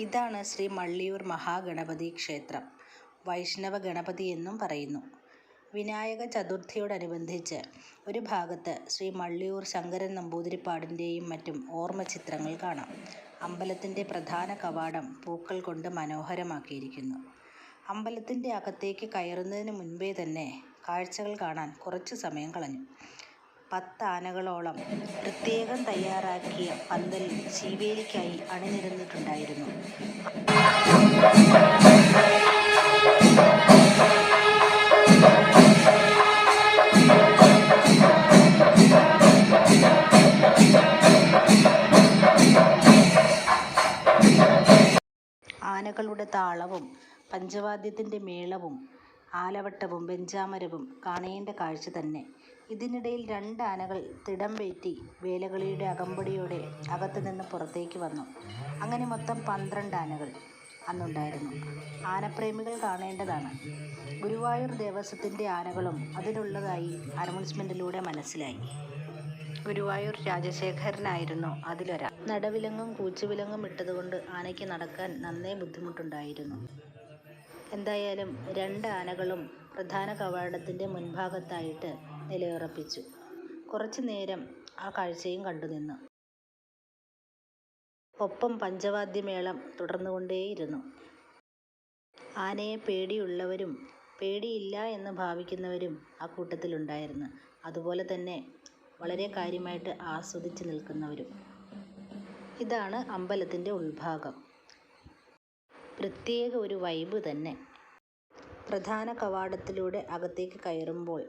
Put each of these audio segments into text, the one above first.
ഇതാണ് ശ്രീ മള്ളിയൂർ മഹാഗണപതി ക്ഷേത്രം. വൈഷ്ണവ ഗണപതി എന്നും പറയുന്നു. വിനായക ചതുർത്ഥിയോടനുബന്ധിച്ച് ഒരു ഭാഗത്ത് ശ്രീ മള്ളിയൂർ ശങ്കരൻ നമ്പൂതിരിപ്പാടിന്റെയും മറ്റും ഓർമ്മച്ചിത്രങ്ങൾ കാണാം. അമ്പലത്തിന്റെ പ്രധാന കവാടം പൂക്കൾ കൊണ്ട് മനോഹരമാക്കിയിരിക്കുന്നു. അമ്പലത്തിന്റെ അകത്തേക്ക് കയറുന്നതിന് മുൻപേ തന്നെ കാഴ്ചകൾ കാണാൻ കുറച്ച് സമയം കളഞ്ഞു. പത്താനകളോളം പ്രത്യേകം തയ്യാറാക്കിയ പന്തൽ ശീവേലിക്കായി അണിനിരന്നിട്ടുണ്ടായിരുന്നു. ആനകളുടെ താളവും പഞ്ചവാദ്യത്തിന്റെ മേളവും ആലവട്ടവും ബെഞ്ചാമരവും കാണേണ്ട കാഴ്ച തന്നെ. ഇതിനിടയിൽ രണ്ടാനകൾ തിടമ്പേറ്റി വേലകളിയുടെ അകമ്പടിയോടെ അകത്തുനിന്ന് പുറത്തേക്ക് വന്നു. അങ്ങനെ മൊത്തം പന്ത്രണ്ട് ആനകൾ അന്നുണ്ടായിരുന്നു. ആനപ്രേമികൾ കാണേണ്ടതാണ്. ഗുരുവായൂർ ദേവസ്വത്തിന്റെ ആനകളും അതിലുള്ളതായി അനൗൺസ്മെന്റിലൂടെ മനസ്സിലായി. ഗുരുവായൂർ രാജശേഖരനായിരുന്നു അതിലൊരാൾ. നടവിലങ്ങും കൂച്ചുവിലങ്ങും ഇട്ടതുകൊണ്ട് ആനയ്ക്ക് നടക്കാൻ നന്നേ ബുദ്ധിമുട്ടുണ്ടായിരുന്നു. എന്തായാലും രണ്ട് ആനകളും പ്രധാന കവാടത്തിന്റെ മുൻഭാഗത്തായിട്ട് നിലയുറപ്പിച്ചു. കുറച്ചു നേരം ആ കാഴ്ചയും കണ്ടുനിന്നു. ഒപ്പം പഞ്ചവാദ്യമേളം തുടർന്നുകൊണ്ടേയിരുന്നു. ആനയെ പേടിയുള്ളവരും പേടിയില്ല എന്ന് ഭാവിക്കുന്നവരും ആ കൂട്ടത്തിലുണ്ടായിരുന്നു. അതുപോലെ തന്നെ വളരെ കാര്യമായിട്ട് ആസ്വദിച്ച് നിൽക്കുന്നവരും. ഇതാണ് അമ്പലത്തിന്റെ ഉൾഭാഗം. പ്രത്യേക ഒരു വൈബ് തന്നെ. പ്രധാന കവാടത്തിലൂടെ അകത്തേക്ക് കയറുമ്പോൾ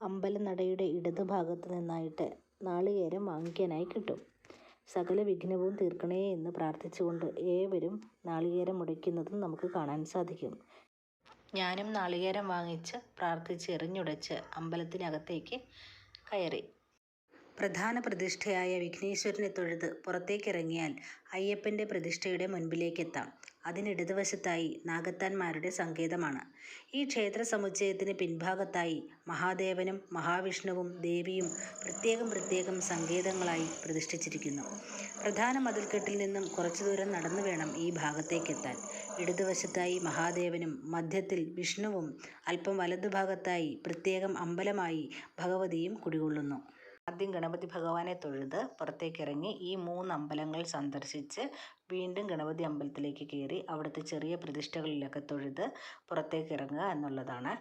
അമ്പലനടയുടെ ഇടതുഭാഗത്ത് നിന്നായിട്ട് നാളികേരം വാങ്ങിക്കാനായി കിട്ടും. സകല വിഘ്നവും തീർക്കണേ എന്ന് പ്രാർത്ഥിച്ചുകൊണ്ട് ഏവരും നാളികേരം ഉടയ്ക്കുന്നതും നമുക്ക് കാണാൻ സാധിക്കും. ഞാനും നാളികേരം വാങ്ങിച്ച് പ്രാർത്ഥിച്ച് എറിഞ്ഞുടച്ച് അമ്പലത്തിനകത്തേക്ക് കയറി. പ്രധാന പ്രതിഷ്ഠയായ വിഘ്നേശ്വരനെ തൊഴുത് പുറത്തേക്കിറങ്ങിയാൽ അയ്യപ്പന്റെ പ്രതിഷ്ഠയുടെ മുൻപിലേക്കെത്താം. അതിന് ഇടതുവശത്തായി നാഗത്താന്മാരുടെ സങ്കേതമാണ്. ഈ ക്ഷേത്ര സമുച്ചയത്തിന് പിൻഭാഗത്തായി മഹാദേവനും മഹാവിഷ്ണുവും ദേവിയും പ്രത്യേകം പ്രത്യേകം സങ്കേതങ്ങളായി പ്രതിഷ്ഠിച്ചിരിക്കുന്നു. പ്രധാന മതിൽക്കെട്ടിൽ നിന്നും കുറച്ചു ദൂരം നടന്നു വേണം ഈ ഭാഗത്തേക്കെത്താൻ. ഇടതുവശത്തായി മഹാദേവനും മധ്യത്തിൽ വിഷ്ണുവും അല്പം വലതുഭാഗത്തായി പ്രത്യേകം അമ്പലമായി ഭഗവതിയും കുടികൊള്ളുന്നു. ആദ്യം ഗണപതി ഭഗവാനെ തൊഴുത് പുറത്തേക്കിറങ്ങി ഈ മൂന്ന് അമ്പലങ്ങൾ സന്ദർശിച്ച് വീണ്ടും ഗണപതി അമ്പലത്തിലേക്ക് കയറി അവിടുത്തെ ചെറിയ പ്രതിഷ്ഠകളിലൊക്കെ തൊഴുത് പുറത്തേക്കിറങ്ങുക എന്നുള്ളതാണ്.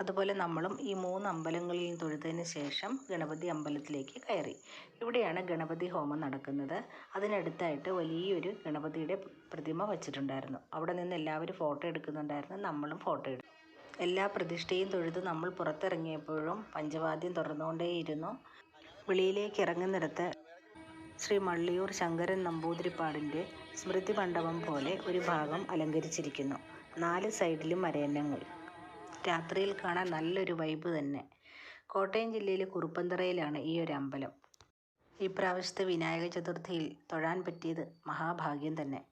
അതുപോലെ നമ്മളും ഈ മൂന്ന് അമ്പലങ്ങളിൽ തൊഴുതതിന് ശേഷം ഗണപതി അമ്പലത്തിലേക്ക് കയറി. ഇവിടെയാണ് ഗണപതി ഹോമം നടക്കുന്നത്. അതിനടുത്തായിട്ട് വലിയൊരു ഗണപതിയുടെ പ്രതിമ വച്ചിട്ടുണ്ടായിരുന്നു. അവിടെ നിന്ന് എല്ലാവരും ഫോട്ടോ എടുക്കുന്നുണ്ടായിരുന്നു. നമ്മളും ഫോട്ടോ എടുത്തു. എല്ലാ പ്രതിഷ്ഠയും തൊഴുത് നമ്മൾ പുറത്തിറങ്ങിയപ്പോഴും പഞ്ചവാദ്യം തുടർന്നുകൊണ്ടേയിരുന്നു. വെളിയിലേക്കിറങ്ങുന്നിടത്ത് ശ്രീ മള്ളിയൂർ ശങ്കരൻ നമ്പൂതിരിപ്പാടിന്റെ സ്മൃതി മണ്ഡപം പോലെ ഒരു ഭാഗം അലങ്കരിച്ചിരിക്കുന്നു. നാല് സൈഡിലും മരയന്നങ്ങൾ രാത്രിയിൽ കാണാൻ നല്ലൊരു വൈബ് തന്നെ. കോട്ടയം ജില്ലയിലെ കുറുപ്പന്തറയിലാണ് ഈ ഒരു അമ്പലം. ഇപ്രാവശ്യത്തെ വിനായക ചതുർത്ഥിയിൽ തൊഴാൻ പറ്റിയത് മഹാഭാഗ്യം തന്നെ.